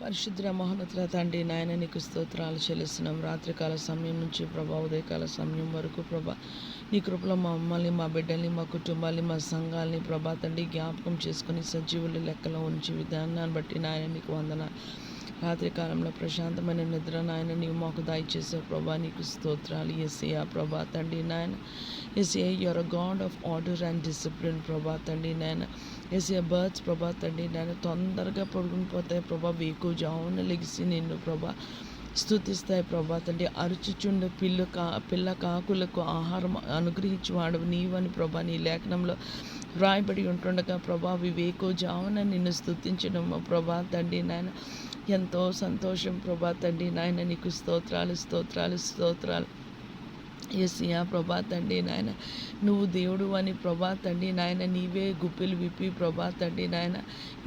పరిశుద్ర మహోన్నతుల తండ్రి నాయన నీకు స్తోత్రాలు చెల్లిస్తున్నాం. రాత్రికాల సమయం నుంచి ప్రభా ఉదయకాల సమయం వరకు ప్రభా నీ కృపలో మా మమ్మల్ని మా బిడ్డల్ని మా కుటుంబాన్ని మా సంఘాలని ప్రభా తండ్రి జ్ఞాపకం చేసుకుని సజీవుల లెక్కలో ఉంచి విధానాన్ని బట్టి నాయన నీకు వందన రాత్రి కాలంలో ప్రశాంతమైన నిద్ర నాయన నీవు మాకు దయచేసే ప్రభా నీకు స్తోత్రాలు. ఎస్ఏ ప్రభా తండ్రి నాయన SA your god of order and discipline ప్రభా తండ్రి నాయన. ఎస్ఏ బర్డ్స్ ప్రభా తండ్రి నాయన తొందరగా పడుకునిపోతాయి ప్రభా వీకు జామున లెగిసి నిన్ను ప్రభా స్థుతిస్తాయి ప్రభా తండ్రి. అరుచుచుండు పిల్లు కా పిల్ల కాకులకు ఆహారం అనుగ్రహించువాడు నీవని ప్రభా నీ లేఖనంలో వ్రాయబడి ఉంటుండగా ప్రభా వివేకో జావన నిన్ను స్థుతించడం ప్రభా తండ్రి నాయన. ఎంతో సంతోషం ప్రభా తండ్రి నాయన నీకు స్తోత్రాలు స్తోత్రాలు స్తోత్రాలు. ఎస్యా ప్రభా తండ్రి నాయన నువ్వు దేవుడు అని ప్రభా తండ్రి నాయన నీవే గుప్పిలు విప్పి ప్రభా తండ్రి నాయన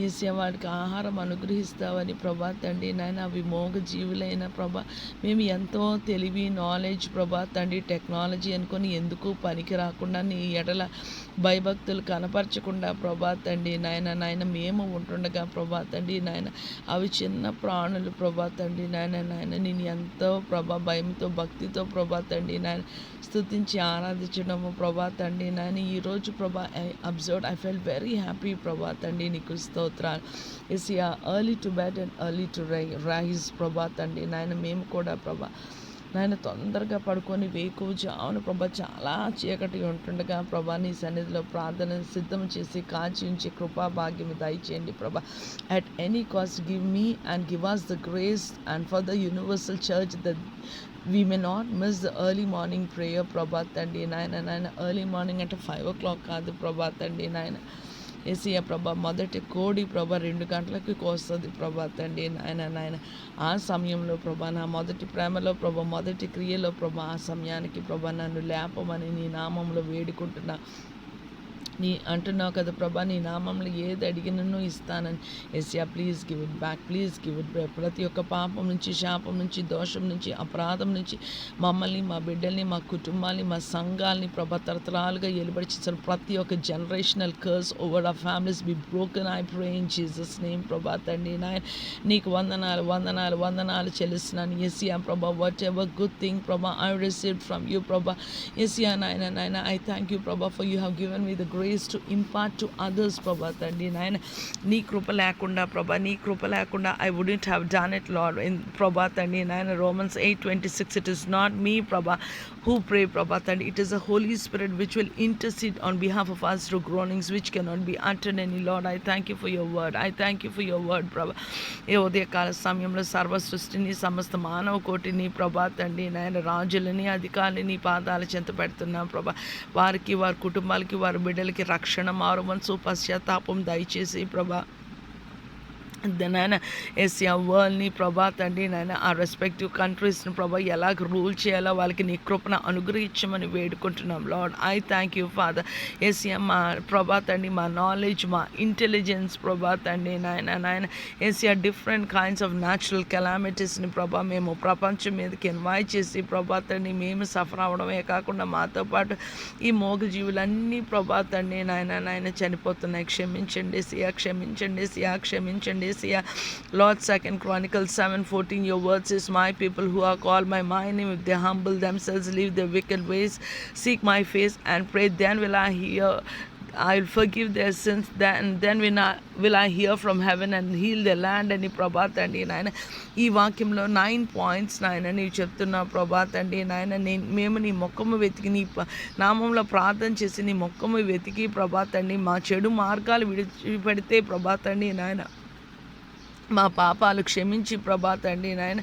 ఎస్యా వాడికి ఆహారం అనుగ్రహిస్తావని ప్రభా తండ్రి నాయన అవి మోగ జీవులైన ప్రభా మేము ఎంతో తెలివి నాలెడ్జ్ ప్రభా తండ్రి టెక్నాలజీ అనుకొని ఎందుకు పనికి రాకుండా నీ ఎడల భయభక్తులు కనపరచకుండా ప్రభా తండ్రి నాయన నాయన మేము ఉంటుండగా ప్రభా తండ్రి నాయన అవి చిన్న ప్రాణులు ప్రభా తండ్రి నాయన నాయన నేను ఎంతో ప్రభా భయంతో భక్తితో ప్రభా తండ్రి నాయన స్థుతించి ఆరాధించడము. ప్రభా తండ్రి నాయన ఈరోజు ప్రభా I observe I feel very happy ప్రభా తండ్రి నీకు స్తోత్రాలు. Is yeah early to bed and early to rye rise ప్రభా తండ్రి నాయన మేము కూడా ప్రభా నాయన తొందరగా పడుకొని వేకు జావున ప్రభా చాలా చీకటి ఉంటుండగా ప్రభా నీ సన్నిధిలో ప్రార్థన సిద్ధం చేసి కాచి ఉంచి కృపా భాగ్యం దయచేయండి ప్రభా. At any cost give me and give us the grace and for the universal church the we may not miss the early morning prayer Prabhat అండి నాయన నాయన ఎర్లీ మార్నింగ్ అంటే ఫైవ్ ఓ క్లాక్ కాదు ప్రభాత్ అండి నాయన ఏసీయ ప్రభా మొదటి కోడి ప్రభా రెండు గంటలకు కోస్తుంది ప్రభా తండ్రి నాయన నాయన ఆ సమయంలో ప్రభా నా మొదటి ప్రేమలో ప్రభా మొదటి క్రియలో ప్రభా ఆ సమయానికి ప్రభా నన్ను లేపమని నీ నామంలో వేడుకుంటున్నా. నీ అంటున్నావు కదా ప్రభా నీ నామంలో ఏది అడిగినను ఇస్తానని. ఎస్యా please give it back please give it back ప్రతి ఒక్క పాపం నుంచి శాపం నుంచి దోషం నుంచి అపరాధం నుంచి మమ్మల్ని మా బిడ్డల్ని మా కుటుంబాన్ని మా సంఘాలని ప్రభా తరతరాలుగా ఎలుబడిచేసిన ప్రతి ఒక్క generational curse over a families be broken I pray in Jesus name ప్రభా తండ్రి నాయన. నీకు వందనాలు వందనాలు వందనాలు చెల్లిస్తున్నాను. ఎస్యా ప్రభా వాట్ ఎవర్ గుడ్ థింగ్ ప్రభా ఐ రిసీవ్ ఫ్రమ్ యూ ప్రభా. ఎస్యా నాయన నాయన ఐ థ్యాంక్ యూ ప్రభా for you have given me the grace to impart to others ప్రభా తండ్రి నాయన నీ కృప లేకుండా ప్రభా నీ కృప లేకుండా I wouldn't have done it Lord in ప్రభా తండ్రి నాయన Romans eight twenty six it is not me ప్రభా హూ ప్రే ప్రభా తండ్రి it is a Holy Spirit which will intercede on behalf of us to groanings which cannot be attend any Lord I thank you for your word I thank you for your word ప్రభా ఏ ఉదయకాల సమయంలో సర్వ సృష్టిని సమస్త మానవ కోటిని ప్రభా తండ్రి నాయన రాజులని అధికారులని నీ పాదాల చెంత పెడుతున్నాం ప్రభా వారికి వారి కుటుంబాలకి వారి బిడ్డలకి రక్షణ మారు మనసు పశ్చాత్తాపం దయచేసి ప్రభా. నాయన. ఎస్యా వరల్డ్ని ప్రభా తండ్రి నాయన ఆ రెస్పెక్టివ్ కంట్రీస్ని ప్రభా ఎలాగ రూల్ చేయాలో వాళ్ళకి నీ కృపణ అనుగ్రహించమని వేడుకుంటున్నాం. Lord I thank you Father ఎస్యా మా ప్రభా తండ్రి మా నాలెడ్జ్ మా ఇంటెలిజెన్స్ ప్రభా తండ్రి నాయన నాయన. ఎస్యా డిఫరెంట్ కైండ్స్ ఆఫ్ న్యాచురల్ కెలామిటీస్ని ప్రభా మేము ప్రపంచం మీదకి ఇన్వైట్ చేసి ప్రభా తండ్రి మేము సఫర్ అవడమే కాకుండా మాతో పాటు ఈ మోగ జీవులన్నీ ప్రభా తండ్రి నాయన నాయన చనిపోతున్నాయి. క్షమించండి సియా క్షమించండి సియా క్షమించండి సియా Lord second Chronicle seven fourteen your words is my people who are call my my name if they humble themselves leave the wicked ways seek my face and pray then will i hear I'll forgive their sins, then then will I, will I hear from heaven and heal their land. అని ప్రభాత్ అండి నాయన ఈ వాక్యంలో nine points నాయన నీవు చెప్తున్నా ప్రభాత్ అండి నాయన నేను మేము నీ మొక్కము వెతికి నీ నామంలో ప్రార్థన చేసి నీ మొక్కము వెతికి ప్రభాత్ అండి మా చెడు మార్గాలు విడిచిపెడితే ప్రభాత్ అండి నాయన. మా పాపాలు క్షమించి ప్రభాత్ అండి నాయన.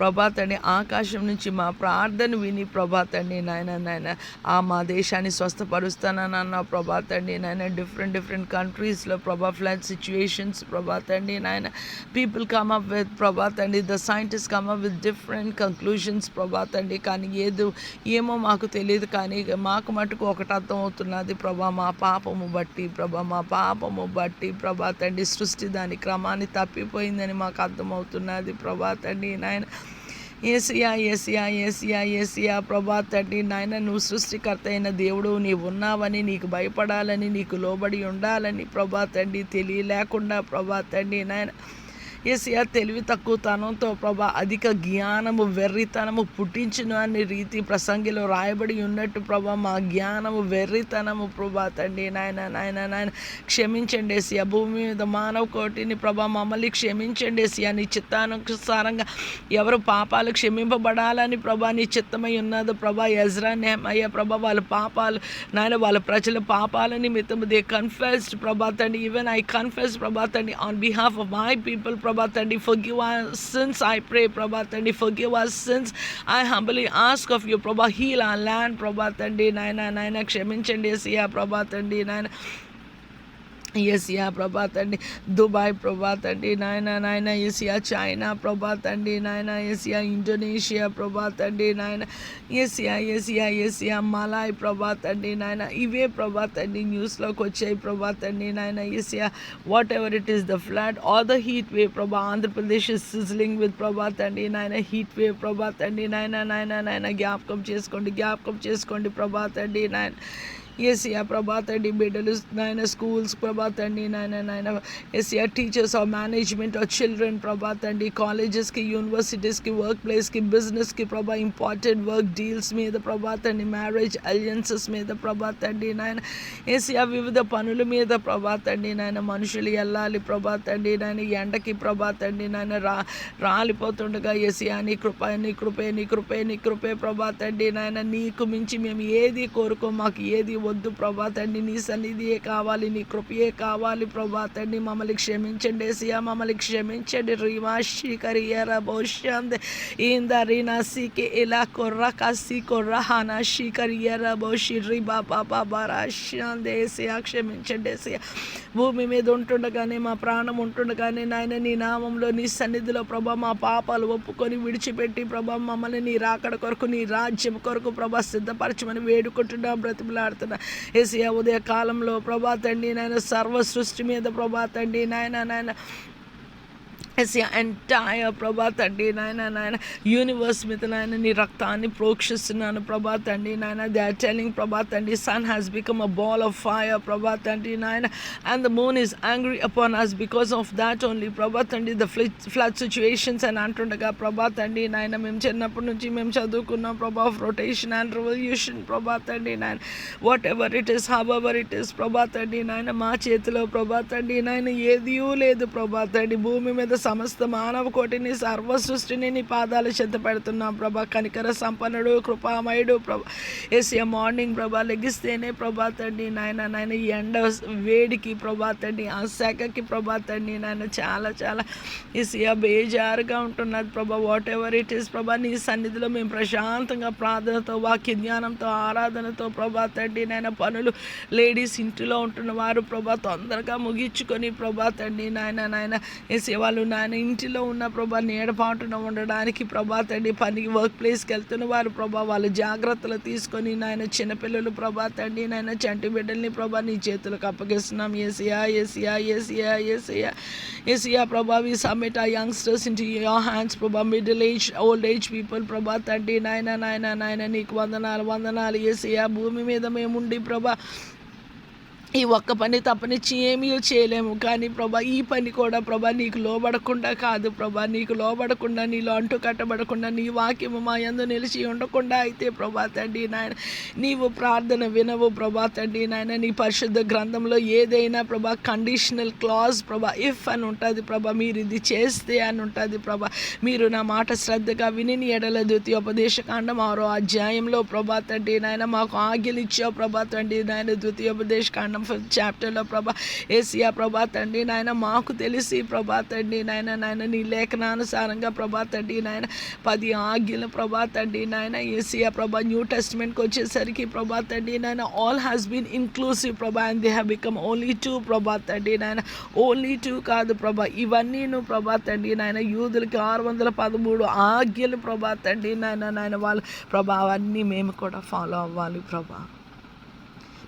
ప్రభాత్ అండి ఆకాశం నుంచి మా ప్రార్థన విని ప్రభాత్ అండి నాయన నాయన ఆ మా దేశాన్ని స్వస్థపరుస్తానన్న ప్రభాత్ అండి నాయన డిఫరెంట్ డిఫరెంట్ కంట్రీస్లో ప్రభా ఫ్లడ్ సిచ్యువేషన్స్ ప్రభాత్ అండి నాయన పీపుల్ కమ్ అప్ విత్ ప్రభాత్ అండి the scientist come up with different conclusions Prabhat అండి కానీ ఏదో ఏమో మాకు తెలియదు కానీ మాకు మటుకు ఒకటి అర్థం అవుతున్నది ప్రభా మా పాపము బట్టి ప్రభా మా పాపము బట్టి ప్రభా తండ్రి సృష్టి దాని క్రమాన్ని తప్పిపోయిందని మాకు అర్థమవుతున్నది ప్రభా తండ్రి నాయన. ఏసియా ఏసియా ఏసియా ఏసియా ప్రభా తండ్రి నాయన నువ్వు సృష్టికర్త అయిన దేవుడు నీవు ఉన్నావని నీకు భయపడాలని నీకు లోబడి ఉండాలని ప్రభా తండ్రి తెలియలేకుండా ప్రభా తండ్రి నాయన ఏసియా తెలివి తక్కువతనంతో ప్రభా అధిక జ్ఞానము వెర్రితనము పుట్టించును అనే రీతి ప్రసంగిలో రాయబడి ఉన్నట్టు ప్రభా మా జ్ఞానము వెర్రితనము ప్రభా తండ్రి నాయన నాయన నాయన క్షమించండి ఏసియా భూమి మీద మానవ కోటిని ప్రభా మమ్మల్ని క్షమించండి ఏసియా నీ చిత్తానుసారంగా ఎవరు పాపాలు క్షమింపబడాలని ప్రభా నీ చిత్తమై ఉన్నదో ప్రభా ఎజ్రా నేమయ్య ప్రభా వాళ్ళ పాపాలు నాయన వాళ్ళ ప్రజల పాపాల నిమిత్తం దే కన్ఫెస్డ్ ప్రభా తండ్రి. ఈవెన్ ఐ కన్ఫెస్ ప్రభా తండ్రి on behalf of my people Prabhat, and forgive us, since I pray, Prabhat, and forgive us, since I humbly ask of you, Prabhat, heal our land, Prabhat, and Naina, Naina, Kshaminchandi, Siya, Prabhat, and Naina. Yesayya ప్రభా తండ్రి Dubai ప్రభా తండ్రి నాయన నాయన Asia China ప్రభా తండ్రి నాయన Asia Indonesia ప్రభా తండ్రి నాయన ఏసియా ఏసియా ఏసియా మలాయ్ ప్రభా తండ్రి నాయన ఇవే ప్రభా తండ్రి న్యూస్లోకి వచ్చాయి ప్రభా తండ్రి నాయన Asia whatever it is the flat or the heat wave Prabha Andhra Pradesh is sizzling with ప్రభా తండ్రి నాయన హీట్ వేవ్ ప్రభా తండ్రి నాయన నాయన నాయన జ్ఞాపకం చేసుకోండి జ్ఞాపకం చేసుకోండి ప్రభా తండ్రి నాయన ఏసీఆ ప్రభా తండ్రి బిడ్డలు నాయన స్కూల్స్ ప్రభా తండ్రి నాయన నాయన ACR teachers are management of children ప్రభా తండ్రి కాలేజెస్కి యూనివర్సిటీస్కి వర్క్ ప్లేస్కి బిజినెస్కి ప్రభా ఇంపార్టెంట్ వర్క్ డీల్స్ మీద ప్రభా తండ్రి మ్యారేజ్ అలియన్సెస్ మీద ప్రభా తండ్రి నాయన ఏసియా వివిధ పనుల మీద ప్రభా తండ్రి నాయన మనుషులు వెళ్ళాలి ప్రభా తండ్రి నాయన ఎండకి ప్రభా తండ్రి నాయన రా రాలిపోతుండగా ఏసియా నీ కృప నీ కృపే నీ కృపే నీ కృపే ప్రభా తండ్రి నాయన నీకు మించి మేము ఏది కోరుకో మాకు ఏది వద్దు ప్రభా తండ్రి నీ సన్నిధియే కావాలి నీ కృపయే కావాలి ప్రభా తండ్రి. మమ్మల్ని క్షమించండి ఏసియా మమ్మల్ని క్షమించండి. రీమా శ్రీకరియర భవిష్యంది ఇంద రీనా సీకి ఇలా కొర్ర కసి కొర్ర హానా శ్రీకరియర భవిష్య రీ బాబా బాబా రాశ్యాంది ఏసియా క్షమించండి ఏసియా భూమి మీద ఉంటుండగానే మా ప్రాణం ఉంటుండగానే నాయన నీ నామంలో నీ సన్నిధిలో ప్రభా మా పాపాలు ఒప్పుకొని విడిచిపెట్టి ప్రభా మమ్మల్ని నీ రాకడ కొరకు నీ రాజ్యం కొరకు ప్రభా సిద్ధపరచమని వేడుకుంటున్నా బ్రతిమలాడుతున్నాం. ఏసియా ఉదయ కాలంలో ప్రభా తండ్రి నాయన సర్వ సృష్టి మీద ప్రభా తండ్రి నాయన నాయన ఎస్యా ఎంటైర్ ప్రభా తండ్రి నాయన నాయన యూనివర్స్ మీద నాయన నీ రక్తాన్ని ప్రోక్షిస్తున్నాను ప్రభా తండ్రి నాయన దే ఆర్ టెలింగ్ ప్రభా తండ్రి sun has become a ball of fire ప్రభా తండ్రి నాయన and the moon is angry upon us because of that only ప్రభా తండ్రి ద ఫ్లడ్ ఫ్లడ్ సిచ్యువేషన్స్ అని అంటుండగా ప్రభా తండ్రి నాయన మేము చిన్నప్పటి నుంచి మేము చదువుకున్నాం ప్రభా ఆఫ్ రొటేషన్ అండ్ రెవల్యూషన్ ప్రభా తండ్రి నాయన whatever it is however it is ప్రభా తండ్రి నాయన మా చేతిలో ప్రభా తండ్రి నాయన ఏదియూ లేదు ప్రభా తండ్రి భూమి మీద సమస్త మానవ కోటిని సర్వ సృష్టిని నీ పాదాలు చెంత పెడుతున్నాం ప్రభా. కనికర సంపన్నుడు కృపామయుడు ప్రభా. ఎస్ఏ మార్నింగ్ ప్రభా. లెగిస్తేనే ప్రభా తండ్రి నాయన నాయన ఎండ వేడికి ప్రభా తండ్రి ఆ శాఖకి ప్రభా తండ్రి నాయన చాలా చాలా. ఎస్ఏ బేజారుగా ఉంటున్నది ప్రభా. వాట్ ఎవర్ ఇట్ ఈస్ ప్రభా నీ సన్నిధిలో మేము ప్రశాంతంగా ప్రార్థనతో వాక్య జ్ఞానంతో ఆరాధనతో ప్రభా తండ్రి నాయన పనులు లేడీస్ ఇంటిలో ఉంటున్న వారు ప్రభా తొందరగా ముగించుకొని ప్రభా తండ్రి నాయన నాయన. ఏసీ వాళ్ళు నాయన ఇంటిలో ఉన్న ప్రభా నీడపాటున ఉండడానికి ప్రభా తండ్రి పనికి వర్క్ ప్లేస్కి వెళ్తున్న వారు ప్రభా వాళ్ళు జాగ్రత్తలు తీసుకొని నాయన చిన్నపిల్లలు ప్రభా తండ్రి నాయన చంటి బిడ్డల్ని ప్రభా నీ చేతులకు అప్పగిస్తున్నాం. Yesayya Asia Asia Asia Asia ప్రభా we submit the youngsters into your hands ప్రభా. Middle age old age people ప్రభా తండ్రి నాయన నాయన నాయన నీకు వందనాలు వందనాలు. ఏసియా భూమి మీద మేముండి ప్రభా ఈ ఒక్క పని తప్పనిచ్చి ఏమీ చేయలేము. కానీ ప్రభా ఈ పని కూడా ప్రభా నీకు లోబడకుండా కాదు ప్రభా. నీకు లోబడకుండా నీలో అంటు కట్టబడకుండా నీ వాక్యము మా ఎందు నిలిచి ఉండకుండా అయితే ప్రభా తండ్రి నాయన నీవు ప్రార్థన వినవు ప్రభా తండ్రి నాయన. నీ పరిశుద్ధ గ్రంథంలో ఏదైనా ప్రభా కండిషనల్ క్లాజ్ ప్రభా ఇఫ్ అని ఉంటుంది ప్రభా మీరు ఇది చేస్తే అని ఉంటుంది ప్రభా. మీరు నా మాట శ్రద్ధగా విని నీ ఎడల ద్వితీయోపదేశకాండం ఆరో అధ్యాయంలో ప్రభా తండ్రి నాయన మాకు ఆజ్ఞలిచ్చావు ప్రభా తండ్రి నాయన. ద్వితీయోపదేశకాండం ఫిఫ్త్ చాప్టర్లో ప్రభా. ఏసియా ప్రభా తండ్రి నాయన మాకు తెలిసి ప్రభా తండ్రి నాయన నాయన నీ లేఖనానుసారంగా ప్రభా తండ్రి నాయన పది ఆజ్ఞలు ప్రభా తండ్రి నాయన ఏసియా ప్రభా న్యూ టెస్ట్మెంట్కి వచ్చేసరికి ప్రభా తండ్రి నాయన ఆల్ హ్యాస్ బీన్ ఇన్క్లూసివ్ ప్రభా and they have become only two ప్రభా తండ్రి నాయన. ఓన్లీ టూ కాదు ప్రభా ఇవన్నీ నువ్వు ప్రభా తండ్రి నాయన యూదులకి ఆరు వందల పదమూడు ఆజ్ఞలు ప్రభా తండ్రి నాయన నాయన వాళ్ళు. ప్రభా అవన్నీ మేము కూడా ఫాలో అవ్వాలి ప్రభా.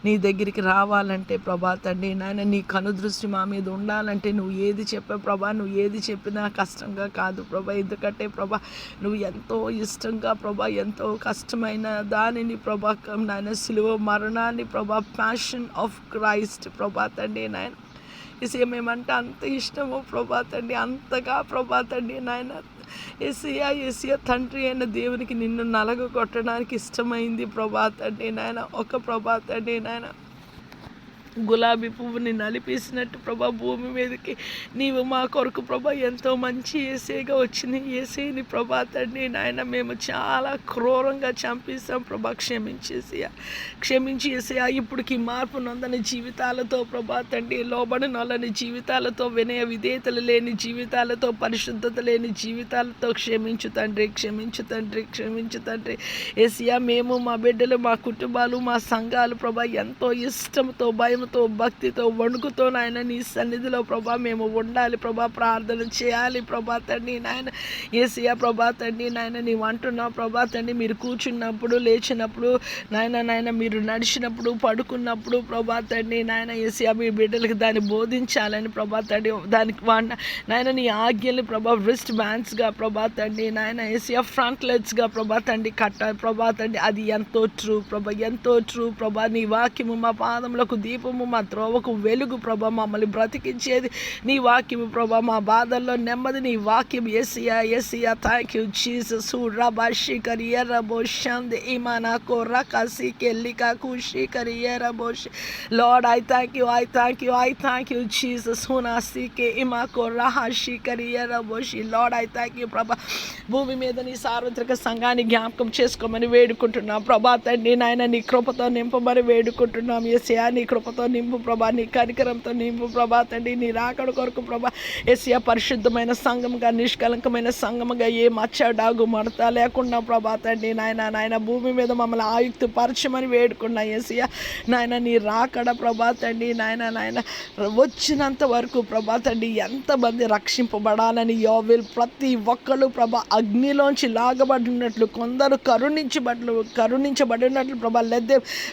నీ దగ్గరికి రావాలంటే ప్రభా తండ్రి నాయన నీ కనుదృష్టి మా మీద ఉండాలంటే నువ్వు ఏది చెప్పే ప్రభా నువ్వు ఏది చెప్పినా కష్టంగా కాదు ప్రభా. ఎందుకంటే ప్రభా నువ్వు ఎంతో ఇష్టంగా ప్రభా ఎంతో కష్టమైన దానిని ప్రభా నాయన సిలువ మరణాన్ని ప్రభా ప్యాషన్ ఆఫ్ క్రైస్ట్ ప్రభా తండ్రి నాయన. ఇసే మేమంటే అంత ఇష్టము ప్రభా తండ్రి అంతగా ప్రభా తండ్రి నాయన. ఎసియా ఎసియా తండ్రి అయిన దేవునికి నిన్ను నలగ కొట్టడానికి ఇష్టమైంది ప్రభా తండ్రి నాయన. ఒక ప్రభా తండ్రి నాయన. గులాబీ పువ్వుని నలిపేసినట్టు ప్రభా భూమి మీదకి నీవు మా కొరకు ప్రభా ఎంతో మంచి ఏసేగా వచ్చింది ఏసేని ప్రభా తండ్రి నాయన మేము చాలా క్రూరంగా చంపేసాం ప్రభా క్షమించేసి క్షమించి ఏసయా ఇప్పటికి మార్పు నొందని జీవితాలతో ప్రభా తండ్రి లోబడి వాళ్ళని జీవితాలతో వినయ విధేయతలు లేని జీవితాలతో పరిశుద్ధత లేని జీవితాలతో క్షమించు తండ్రి క్షమించు తండ్రి క్షమించు తండ్రి. ఏసియా మేము మా బిడ్డలు మా కుటుంబాలు మా సంఘాలు ప్రభా ఎంతో ఇష్టంతో భయం ప్రార్థనతో భక్తితో వణుకుతో నాయన నీ సన్నిధిలో ప్రభా మేము ఉండాలి. ప్రభా ప్రార్థన చేయాలి. ప్రభా తండ్రి నాయన ఏసియా ప్రభా తండ్రి నాయన నీవు అంటున్నావు. ప్రభా తండ్రి మీరు కూర్చున్నప్పుడు లేచినప్పుడు నాయన నాయన మీరు నడిచినప్పుడు పడుకున్నప్పుడు ప్రభా తండ్రి నాయన ఏసియా మీ బిడ్డలకి దాన్ని బోధించాలని ప్రభా తండ్రి దానికి వాడిన నాయన నీ ఆజ్ఞల్ని ప్రభా రిస్ట్ బ్యాండ్స్గా ప్రభా తండ్రి నాయన ఏసియా ఫ్రంట్లెట్స్గా ప్రభా తండ్రి కట్టాలి. ప్రభా తండ్రి అది ఎంతో ట్రూ ప్రభా ఎంతో ట్రూ ప్రభా నీ వాక్యము మా పాదములకు దీపం దీపము మా త్రోవకు వెలుగు ప్రభా మమ్మల్ని బ్రతికించేది. నీ వాక్యము ప్రభా మా బాధల్లో నెమ్మది నీ వాక్యం ఎసియా ఎసియా థ్యాంక్ యూ జీసస్ రబా షికర్ ఎర్రబో షంద్ ఇమానా కోర్రా కసి ఎల్లికా కుషికర్ ఎర్రబో Lord I thank you I thank you I thank you Jesus హునాసికే ఇమా కోర్రా షికర్ ఎర్రబోషి లార్డ్ ఐ థ్యాంక్ యూ ప్రభా. భూమి మీద నీ సార్వత్రిక సంఘాన్ని జ్ఞాపకం చేసుకోమని వేడుకుంటున్నాం. ప్రభా తండ్రి నాయన నీ కృపతో నింపమని వేడుకుంటున్నాం. ఎస్యా నీ కృపతో నింపు ప్రభా నీ కనికరంతో నింపు ప్రభా తండ్రి నీ రాకడ కొరకు ప్రభా ఎస్యా పరిశుద్ధమైన సంఘముగా నిష్కలంకమైన సంఘముగా ఏ మచ్చ డాగు మడత లేకుండా ప్రభా తండ్రి నాయన నాయన భూమి మీద మమ్మల్ని ఆయుక్తు పరచమని వేడుకున్నా ఎస్యా నాయన నీ రాకడ ప్రభా తండ్రి నాయన నాయన వచ్చినంత వరకు ప్రభా తండ్రి ఎంతమంది రక్షింపబడాలని యోవిల్ ప్రతి ఒక్కరు ప్రభా అగ్నిలోంచి లాగబడినట్లు కొందరు కరుణించబడ్లు కరుణించబడినట్లు ప్రభా లెట్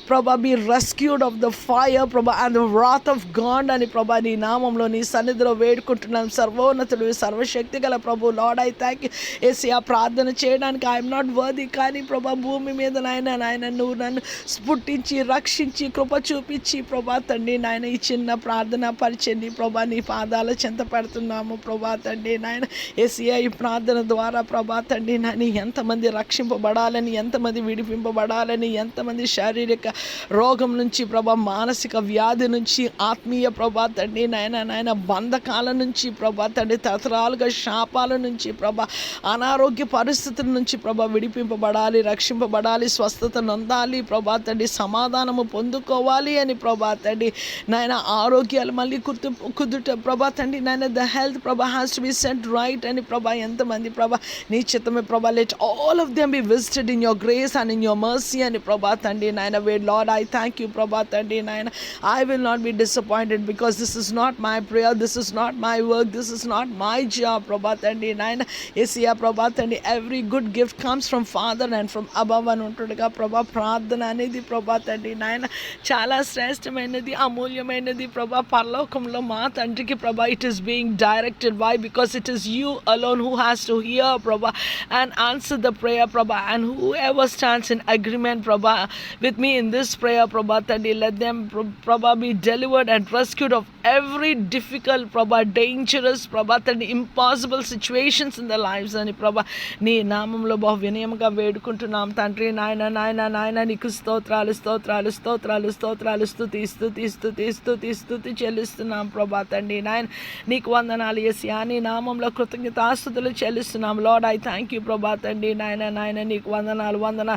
ప్రభా be rescued of the fire ప్రభా and the wrath of God అని ప్రభా నీ నామంలో నీ సన్నిధిలో వేడుకుంటున్నాను సర్వోన్నతుడు సర్వశక్తి గల ప్రభు లార్డ్ ఐ థ్యాంక్ యూ ఏసీ ఆ ప్రార్థన చేయడానికి ఐఎమ్ నాట్ వర్ది కానీ ప్రభా భూమి మీద నాయన నాయన నువ్వు నన్ను స్ఫుట్టించి రక్షించి కృప చూపించి ప్రభా తండ్రి నాయన ఈ చిన్న ప్రార్థన పరిచండి ప్రభా నీ పాదాల చెంత పెడుతున్నాము ప్రభా తండ్రి నాయన. ఏసీఐ ఈ ప్రార్థన ద్వారా ప్రభా తండ్రి నాయన ఎంతమంది రక్షింపబడాలని ఎంతమంది విడిపింపబడాలని ఎంతమంది శారీరక రోగం నుంచి ప్రభా మానసిక వ్యాధి నుంచి ఆత్మీయ ప్రభా తండ్రి నాయన నాయన బంధకాల నుంచి ప్రభా తండ్రి తరతరాలుగా శాపాల నుంచి ప్రభా అనారోగ్య పరిస్థితుల నుంచి ప్రభా విడిపింపబడాలి రక్షింపబడాలి స్వస్థత నొందాలి ప్రభా తండ్రి సమాధానము పొందుకోవాలి అని ప్రభా తండ్రి నాయన ఆరోగ్యాలు మళ్ళీ కుర్తు కుదుట ప్రభా తండ్రి నాయన ద హెల్త్ ప్రభా has to be sent right అని ప్రభా ఎంతమంది ప్రభా నీ చిత్తమే ప్రభా let all of them be visited in your grace and in your mercy అని ప్రభా తండ్రి నాయన వే లార్డ్ ఐ థ్యాంక్ యూ ప్రభా తండ్రి నాయన I will not be disappointed because this is not my prayer this is not my work this is not my job ప్రభా తండ్రి నాయన ఏసియా ప్రభా తండ్రి every good gift comes from Father and from above అని ఉంటుండగా ప్రభా ప్రార్థన అనేది ప్రభా తండ్రి నాయన చాలా శ్రేష్టమైనది అమూల్యమైనది ప్రభా పరలోకంలో మా తండ్రికి ప్రభా it is being directed why because it is you alone who has to hear ప్రభా అండ్ ఆన్సర్ ద ప్రేయర్ ప్రభా and whoever stands in agreement ప్రభా with me in this prayer, Prabha Tandi. Let them, ప్రభా be delivered and rescued of every difficult ప్రభా dangerous ప్రభా తండ్రి impossible situations in the lifes అని ప్రభా నీ నామంలో బహు వినయంగా వేడుకుంటున్నాం. తండ్రి నాయన నాయన నాయన నీకు స్తోత్రాలు స్తోత్రాలు స్తోత్రాలు స్తోత్రాలు స్థుతి స్థుతి స్థుతి స్థుతి స్థుతి చెల్లిస్తున్నాం ప్రభా తండ్రి నాయన నీకు వందనాలు ఎసి నీ నామంలో కృతజ్ఞతాస్తుతులు చెల్లిస్తున్నాం. లార్డ్ ఐ థ్యాంక్ యూ ప్రభా తండ్రి నాయన నాయన నీకు వందనాలు వందన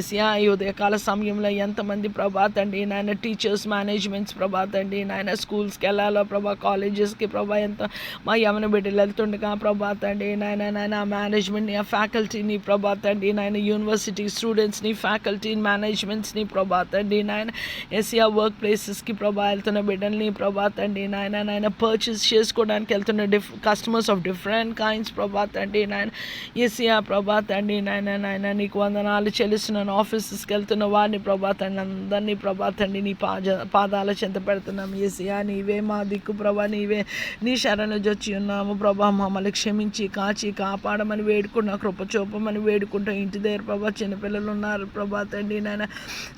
ఎసియా ఈ ఉదయకాల సమయంలో ఎంతమంది ప్రభా తండ్రి నాయన టీచర్స్ మేనేజ్మెంట్స్ ప్రభా తండ్రి నాయన స్కూల్స్కి వెళ్ళాలో ప్రభా కాలేజెస్కి ప్రభా ఎంత మా యమన బిడ్డలు వెళ్తుండగా ప్రభా తండ్రి నాయన నాయన మేనేజ్మెంట్ని ఆ ఫ్యాకల్టీని ప్రభా తండ్రి నాయన యూనివర్సిటీ స్టూడెంట్స్ని ఫ్యాకల్టీ మేనేజ్మెంట్స్ని ప్రభా తండ్రి నాయన ఎస్యా వర్క్ ప్లేసెస్కి ప్రభా వెళ్తున్న బిడ్డల్ని ప్రభా తండ్రి నాయన నాయన పర్చేస్ చేసుకోవడానికి వెళ్తున్న డిఫ్ కస్టమర్స్ ఆఫ్ డిఫరెంట్ కైండ్స్ ప్రభా తండ్రి నాయన ఎస్యా ప్రభా తండ్రి నాయన నాయన నీకు వందనాలు చెల్లిస్తున్నాను. ఆఫీసెస్కి వెళ్తున్న వారిని ప్రభా తండ్రి అందరినీ ప్రభా తండ్రి నీ పాజ పాదాల చెంత పెడుతున్నాం. ఏసియా నీవే మా దిక్కు ప్రభా నీవే నీ శరణు జొచ్చి ఉన్నాము ప్రభా. మమ్మల్ని క్షమించి కాచి కాపాడమని వేడుకున్న కృపచూపమని వేడుకుంటాం ఇంటి దగ్గర ప్రభా చిన్నపిల్లలు ఉన్నారు ప్రభా తండ్రి నాయన.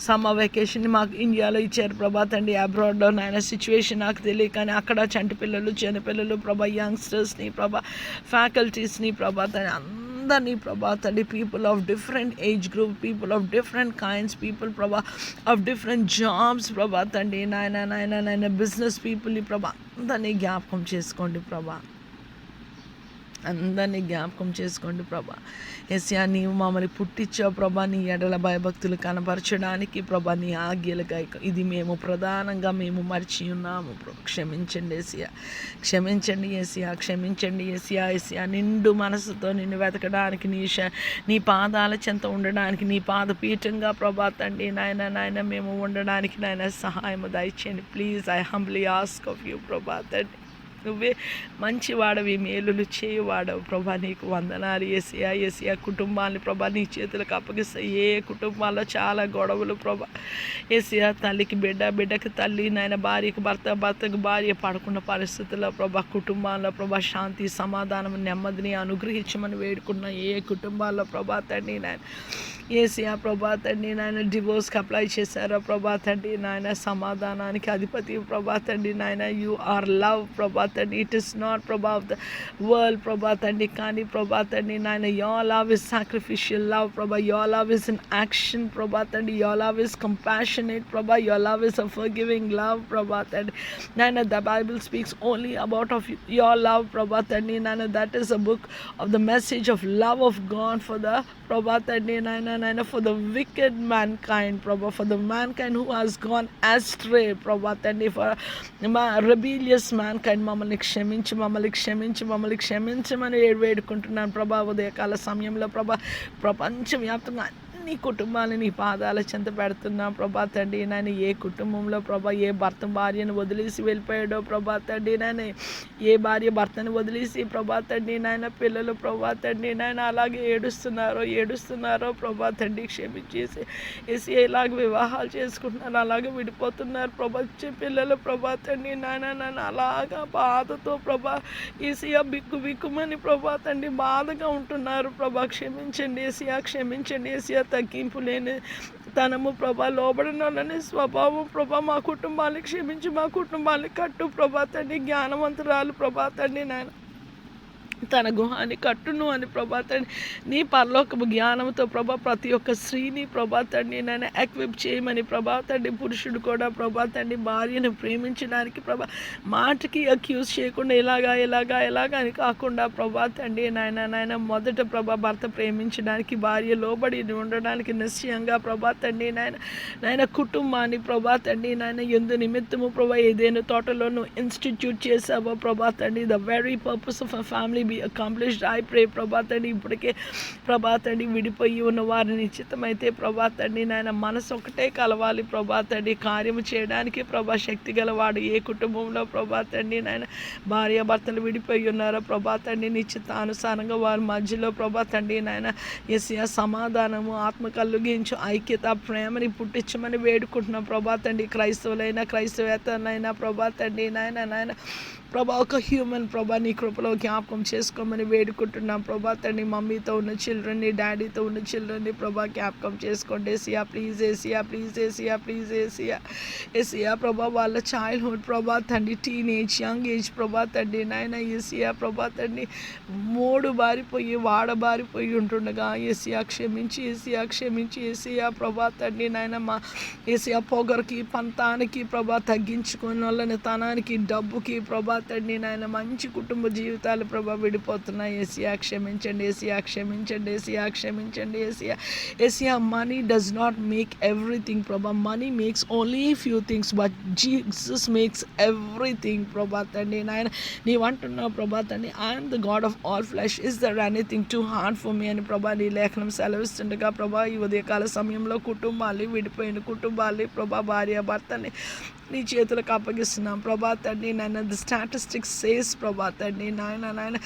సమ్మర్ వెకేషన్ మాకు ఇండియాలో ఇచ్చారు ప్రభా తండ్రి. అబ్రాడ్లో నాయన సిచ్యువేషన్ నాకు తెలియక కానీ అక్కడ చంటి పిల్లలు చిన్నపిల్లలు ప్రభా యంగ్స్టర్స్ని ప్రభా ఫ్యాకల్టీస్ని ప్రభా తండ్రి. అందరినీ ప్రభా తండ్రి people of different age group people of different kinds people ప్రభా ఆఫ్ డిఫరెంట్ జాబ్స్ ప్రభా తండ్రి నాయన నాయన నాయన బిజినెస్ పీపుల్ని ప్రభా అందరినీ జ్ఞాపకం చేసుకోండి ప్రభా. అందరినీ జ్ఞాపకం చేసుకోండి ప్రభా. ఎస్యా నీవు మమ్మల్ని పుట్టించావు ప్రభా. నీ ఎడల భయభక్తులు కనపరచడానికి ప్రభా నీ ఆజ్ఞలుగా ఇది మేము ప్రధానంగా మేము మర్చి ఉన్నాము ప్రభా. క్షమించండి ఏసియా క్షమించండి ఏసియా క్షమించండి ఏసియా ఏసియా నిండు మనసుతో నిన్ను వెతకడానికి నీ నీ పాదాల చెంత ఉండడానికి నీ పాదపీఠంగా ప్రభా తండ్రి నాయన నాయన మేము ఉండడానికి నాయన సహాయం దయచేయండి. Please I humbly ask of you ప్రభా తండ్రి. నువ్వే మంచి వాడవి మేలులు చేయువాడవు ప్రభా. నీకు వందనాలు ఏసియా ఏసియా కుటుంబాన్ని ప్రభా నీ చేతులకు అప్పగిస్తా ఏ కుటుంబాల్లో చాలా గొడవలు ప్రభా. ఏసియా తల్లికి బిడ్డ బిడ్డకి తల్లి నాయన భార్యకి భర్త భర్తకు భార్య పడుకున్న పరిస్థితుల్లో ప్రభా కుటుంబాల్లో ప్రభా శాంతి సమాధానం నెమ్మదిని అనుగ్రహించమని వేడుకున్న ఏ కుటుంబాల్లో ప్రభా తండ్రి నాయన ఏసియా ప్రభా తండ్రి నాయన డివోర్స్కి అప్లై చేశారో ప్రభా తండ్రి నాయన సమాధానానికి అధిపతి ప్రభా తండ్రి నాయన యు ఆర్ లవ్ ప్రభా తండ్రి ఇట్ ఇస్ నాట్ ప్రభా ఆఫ్ ద వరల్డ్ ప్రభా తండ్రి కానీ ప్రభా తండ్రి నాయన యో లవ్ ఇస్ సాక్రిఫిషియల్ లవ్ ప్రభా your love is in action ప్రభా తండ్రి యో లవ్ ఇస్ కంపాషనేట్ ప్రభా your love is a forgiving love ప్రభా తండ్రి నాయన the Bible speaks only about of your love ప్రభా తండ్రి నాయన that is a book of the message of love of God for the ప్రభా తండ్రి నాయన నాయన for the wicked mankind ప్రభా for the mankind who has gone astray ప్రభా తండ్రి ఫర్ మా రెబీలియస్ మ్యాన్ కైండ్ మమ్మల్ని క్షమించి మమ్మల్ని క్షమించి మమ్మల్ని క్షమించమని వేడుకుంటున్నాను ప్రభా ఉదయకాల సమయంలో ప్రభా ప్రపంచవ్యాప్తంగా నీ కుటుంబాన్ని నీ పాదాల చెంత పెడుతున్నా ప్రభా తండ్రి. నాయన ఏ కుటుంబంలో ప్రభా ఏ భర్త భార్యను వదిలేసి వెళ్ళిపోయాడో ప్రభా తండ్రి. నాయన ఏ భార్య భర్తను వదిలేసి ప్రభా తండ్రి నాయన పిల్లలు ప్రభా తండ్రి. నాయన అలాగే ఏడుస్తున్నారో ఏడుస్తున్నారో ప్రభా తండ్రి. క్షమించేసి వేసి ఇలాగ వివాహాలు చేసుకుంటున్నారు అలాగే విడిపోతున్నారు ప్రభా పిల్లలు ప్రభా తండ్రి. నాయన నన్ను అలాగా బాధతో ప్రభా ఏసియా బిక్కు బిక్కుమని ప్రభా తండ్రి బాధగా ఉంటున్నారు ప్రభా. క్షమించండి ఏసియా క్షమించండి ఏసియా తగ్గింపు లేని తనము ప్రభా లోబడినోళ్ళని స్వభావం ప్రభా మా కుటుంబాన్ని క్షమించి మా కుటుంబాన్ని కట్టు ప్రభా తండ్రి జ్ఞానవంతురాలు ప్రభా తండ్రి నాయన. తన గుహాన్ని కట్టును అని ప్రభా తండ్రి నీ పరలోకపు జ్ఞానంతో ప్రభా ప్రతి ఒక్క స్త్రీని ప్రభా తండ్రి నేను ఎక్విప్ చేయమని ప్రభా తండ్రి పురుషుడు కూడా ప్రభా తండ్రి భార్యను ప్రేమించడానికి ప్రభా మాటకి అక్యూజ్ చేయకుండా ఇలాగా ఇలాగా ఎలాగా అని కాకుండా ప్రభా తండ్రి నాయన నాయన మొదట ప్రభా భర్త ప్రేమించడానికి భార్య లోబడి ఉండడానికి నిశ్చయంగా ప్రభా తండ్రి నాయన నాయన కుటుంబాన్ని ప్రభా తండ్రి నాయన ఎందు నిమిత్తము ప్రభా ఏదైనా తోటలోను ఇన్స్టిట్యూట్ చేసావో ప్రభా తండ్రి the very purpose of a family be accomplished I pray ప్రభా ఇప్పటికే ప్రభాత్ అండి విడిపోయి ఉన్న వారిని నిశ్చితమైతే ప్రభాత్ అండి నాయన మనసు ఒకటే కలవాలి ప్రభాత్ అండి. కార్యము చేయడానికి ప్రభా శక్తి గలవాడు. ఏ కుటుంబంలో ప్రభాత్ అండి నాయన భార్య భర్తలు విడిపోయి ఉన్నారో ప్రభా తండ్రి నిశ్చితానుసారంగా వారి మధ్యలో ప్రభాత్ అండి నాయన ఎస్య సమాధానము ఆత్మ కలుగించు ఐక్యత ప్రేమని పుట్టించమని వేడుకుంటున్నాం ప్రభాత్ అండి. క్రైస్తవులైనా క్రైస్తవేతనైనా ప్రభాత్ అండి నాయన నాయన ప్రభా ఒక హ్యూమన్ ప్రభా నీ కృపలో జ్ఞాపకం చేసుకోమని వేడుకుంటున్నాం ప్రభా. తండ్రి మమ్మీతో ఉన్న చిల్డ్రన్ని డాడీతో ఉన్న చిల్డ్రన్ని ప్రభా జ్ఞాపకం చేసుకోండి. Yesayya please Yesayya please Yesayya please Yesayya Yesayya ప్రభా వాళ్ళ చైల్డ్హుడ్ ప్రభా తండ్రి టీనేజ్ యంగ్ ఏజ్ ప్రభా తండ్రి నాయన ఏసియా ప్రభా తండ్రి మూడు బారిపోయి వాడబారిపోయి ఉంటుండగా ఏసియా క్షమించి ఏసియా క్షమించి ఏసియా ప్రభా తండ్రి నాయన మా ఏసియా పొగరికి పంతానికి ప్రభా తగ్గించుకుని వాళ్ళని తనానికి డబ్బుకి ప్రభా తండ్రి నాయన మంచి కుటుంబ జీవితాలు ప్రభా విడిపోతున్నాయి. ఏసియా క్షమించండి ఏసియా క్షమించండి ఏసియా క్షమించండి Asia. Asia money does not make everything ప్రభా. Money makes only few things but Jesus makes everything ప్రభా తండ్రి. నాయన నీవంటున్నావు ప్రభా తండ్రి I am the God of all flesh is there anything too hard for me అని ప్రభా నీ లేఖనం సెలవిస్తుండగా ప్రభా ఈ ఉదయకాల సమయంలో కుటుంబాలు విడిపోయిన కుటుంబాలు ప్రభా భార్య భర్తని నీ చేతులకు అప్పగిస్తున్నాం. ప్రభా తండ్రి నాయన ద స్టాటిస్టిక్స్ సేస్ ప్రభా తండ్రి నాయన నాయన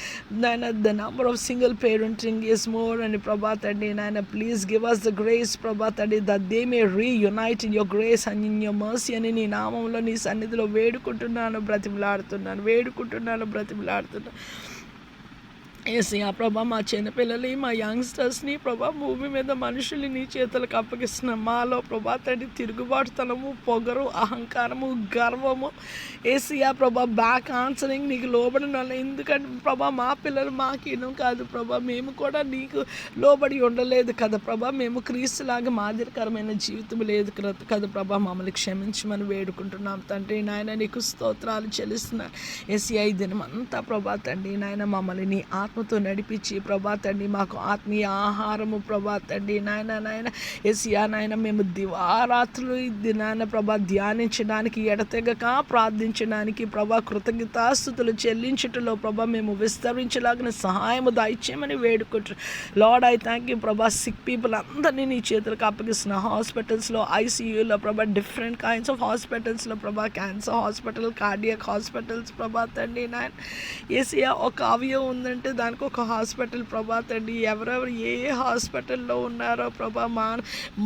నాయన the number of single parenting is more అని ప్రభా తండ్రి నాయన please give us the grace ప్రభా తండ్రి that they may reunite in your grace and in your mercy అని నీ నామంలో నీ సన్నిధిలో వేడుకుంటున్నాను బ్రతిమలాడుతున్నాను వేడుకుంటున్నాను బ్రతిమలాడుతున్నాను. ఏసయ్యా ప్రభా మా చిన్నపిల్లలు మా యంగ్స్టర్స్ని ప్రభా భూమి మీద మనుషుల్ని నీ చేతులకు అప్పగిస్తున్న. మాలో ప్రభా తండ్రి తిరుగుబాటుతనము పొగరు అహంకారము గర్వము. ఏసయ్యా ప్రభా బ్యాక్ ఆన్సరింగ్ నీకు లోబడిన వాళ్ళు ఎందుకంటే ప్రభా మా పిల్లలు మాకేను కాదు ప్రభా. మేము కూడా నీకు లోబడి ఉండలేదు కదా ప్రభా. మేము క్రీస్తులాగా మాదిరికరమైన జీవితం లేదు కదా- ప్రభా. మమ్మల్ని క్షమించమని వేడుకుంటున్నాం తండ్రి. నాయన నీకు స్తోత్రాలు చెల్లిస్తున్నాను ఏసీఐ దినం అంతా ప్రభా తండ్రి నాయన మమ్మల్ని నీ ఆత్మతో నడిపించి ప్రభా తండ్రి మాకు ఆత్మీయ ఆహారము ప్రభా తండ్రి నాయన నాయన ఎసియా నాయన మేము దివారాత్రులు ఈ దినాన ప్రభా ధ్యానించడానికి ఎడతెగక ప్రార్థించడానికి ప్రభా కృతజ్ఞతాస్థుతులు చెల్లించుటలో ప్రభా మేము విస్తరించలాగిన సహాయము దయచేయమని వేడుకుంటు లార్డ్ ఐ థ్యాంక్ యూ ప్రభా సిక్ పీపుల్ అందరినీ నీ చేతులకు అప్పగిస్తున్న హాస్పిటల్స్లో ఐసీయూలో ప్రభా డిఫరెంట్ కైండ్స్ ఆఫ్ హాస్పిటల్స్లో ప్రభా క్యాన్సర్ హాస్పిటల్ కార్డియక్ హాస్పిటల్స్ ప్రభా తండ్రి నాయన ఏసీఆ ఒక అవయవం ఉందంటే దానికి ఒక హాస్పిటల్ ప్రభా తండ్రి ఎవరెవరు ఏ ఏ హాస్పిటల్లో ఉన్నారో ప్రభా మా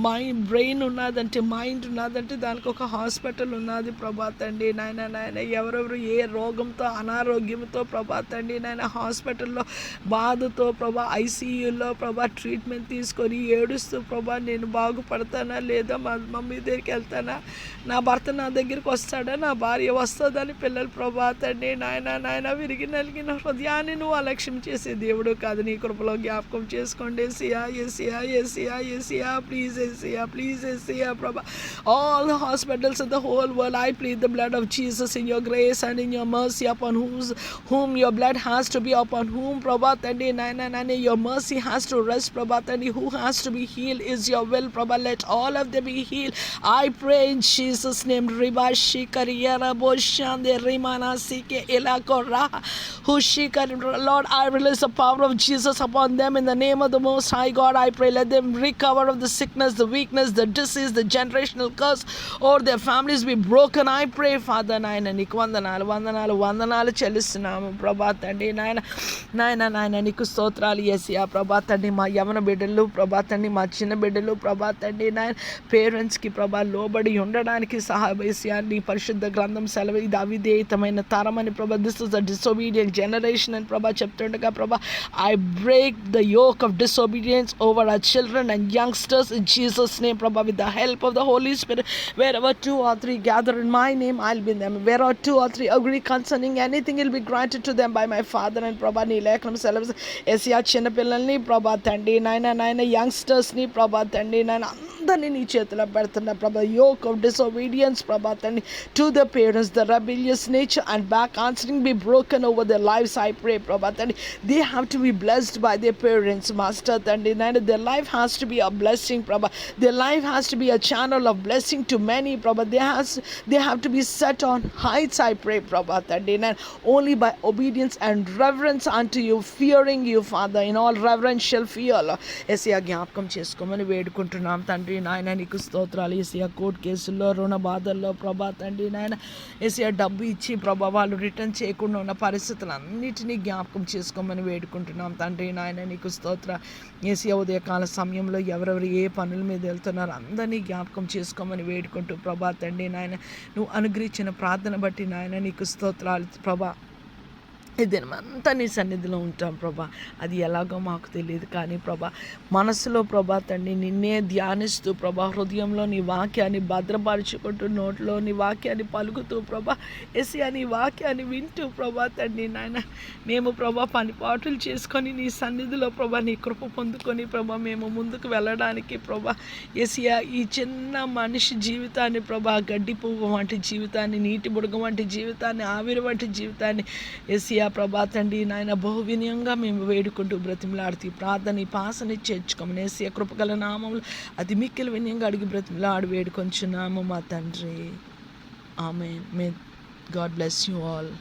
మైండ్ బ్రెయిన్ ఉన్నదంటే మైండ్ ఉన్నదంటే దానికి ఒక హాస్పిటల్ ఉన్నది ప్రభా తండ్రి నాయన నాయన ఎవరెవరు ఏ రోగంతో అనారోగ్యంతో ప్రభా తండ్రి నాయన హాస్పిటల్లో బాధతో ప్రభా ఐసీయూలో ప్రభా ట్రీట్మెంట్ తీసుకొని ఏడుస్తూ ప్రభా నేను బాగుపడతానా లేదా మా మమ్మీ దగ్గరికి వెళ్తానా? నా భర్త నా దగ్గరికి వస్తాడా? నా భార్య వస్తుందని పిల్లలు ప్రభా తండ్రి నాయన నాయన విరిగి నలిగిన హృదయాన్ని నువ్వు అలక్ష్యం చేసే దేవుడు కాదు నీ కృపలో జ్ఞాపకం చేసుకోండి ఎసియా ఎసియా ఎసియా ఎసియా ప్లీజ్ ఎసియా ప్లీజ్ ఎసియా ప్రభా all the hospitals in the whole world I plead the blood of Jesus in your grace and in your mercy upon whose whom your blood has to be upon whom Prabha Tandi Nana Nani your mercy has to rest Prabha Tandi who has to be healed is your will Prabha let all of them be healed I pray in Jesus name Ribashi Kariyara Boshande Rimana Sike Ilakora Hushikar Lord I release the power of Jesus upon them in the name of the most high God. I pray let them recover of the sickness the weakness the disease the generational curse or their families be broken. I pray Father Naina, నీకు వందనాలు వందనాలు వందనాలు చెల్లిస్తున్నాము. ప్రభా తండ్రి నాయన నాయన నాయన నీకు స్తోత్రాలు ఏసియా ప్రభా తండ్రి మా యవన బిడ్డలు ప్రభా తండ్రి మా చిన్న బిడ్డలు ప్రభా తండ్రి నాయన పేరెంట్స్కి ప్రభా లోబడి ఉండడానికి సహాయసియా నీ పరిశుద్ధ గ్రంథం సెలవు ఇది అవిధేయతమైన అని ప్రభా this is the disobedient generation అని ప్రభా చెప్తుండగా ప్రభా I break the yoke of disobedience over our children and youngsters in Jesus' name, Prabha, with the help of the Holy Spirit. Wherever two or three gather in my name, I'll be in them. Wherever two or three agree concerning anything, will be granted to them by my Father and Prabha. నీ లేఖనం సెలవు Asia చిన్నపిల్లల్ని ప్రభా తండ్రి నాయన నాయన యంగ్స్టర్స్ని ప్రభా తండ్రి నాయన అందరినీ నీ చేతిలో పెడుతున్న ప్రభా యోక్ ఆఫ్ డిసొబీడియన్స్ ప్రభా తండ్రి to the parents the rebellious nature and back answering be broken over the lives I pray ప్రభా తండ్రి they have to be blessed by they parents master తండ్రి నాయన their life has to be a blessing Prabha their life has to be a channel of blessing to many Prabha they has they have to be set on heights I pray Prabha తండ్రి నాయన only by obedience and reverence unto you fearing you Father in all reverential fear Asia జ్ఞాపకం చేసుకోమని వేడుకుంటున్నాం తండ్రి నాయన నీకు స్తోత్రాలు Asia court కేసుల్లో రుణ బాధల్లో ప్రభా తండ్రి నాయన ఎసియా డబ్బు ఇచ్చి ప్రభా వాళ్ళు రిటర్న్ చేయకుండా ఉన్న పరిస్థితులన్నిటినీ జ్ఞాపకం చేసుకోమని వేడుకుంటున్నాం. తండ్రి నాయన నీకు స్తోత్ర. ఏసీ ఉదయకాల సమయంలో ఎవరెవరు ఏ పనుల మీద వెళ్తున్నారో అందరినీ జ్ఞాపకం చేసుకోమని వేడుకుంటూ ప్రభా తండ్రి నాయన నువ్వు అనుగ్రహించిన ప్రార్థన బట్టి నాయన నీకు స్తోత్రాలు ప్రభా. దినమంతా నీ సన్నిధిలో ఉంటాం ప్రభా. అది ఎలాగో మాకు తెలియదు కానీ ప్రభా మనసులో ప్రభా తండ్రి నిన్నే ధ్యానిస్తూ ప్రభా హృదయంలో నీ వాక్యాన్ని భద్రపరుచుకుంటూ నోట్లో నీ వాక్యాన్ని పలుకుతూ ప్రభా ఎసి నీ వాక్యాన్ని వింటూ ప్రభా తండ్రి నాయన మేము ప్రభా పనిపాటులు చేసుకొని నీ సన్నిధిలో ప్రభా నీ కృప పొందుకొని ప్రభా మేము ముందుకు వెళ్ళడానికి ప్రభా ఎసియా ఈ చిన్న మనిషి జీవితాన్ని ప్రభా గడ్డి పువ్వు వంటి జీవితాన్ని నీటి బుడగ వంటి జీవితాన్ని ఆవిరి వంటి జీవితాన్ని ఎసియా ప్రభా తండ్రి నాయన బహు వినయంగా మేము వేడుకుంటూ బ్రతిమలాడుతూ ప్రార్థన పాసని చేర్చుకోమని ఏసియా కృపగల నామంలో అతి మిక్కిల వినయంగా అడిగి బ్రతిమలాడు వేడుకొంచున్నాము మా తండ్రి. ఆమె may God bless you all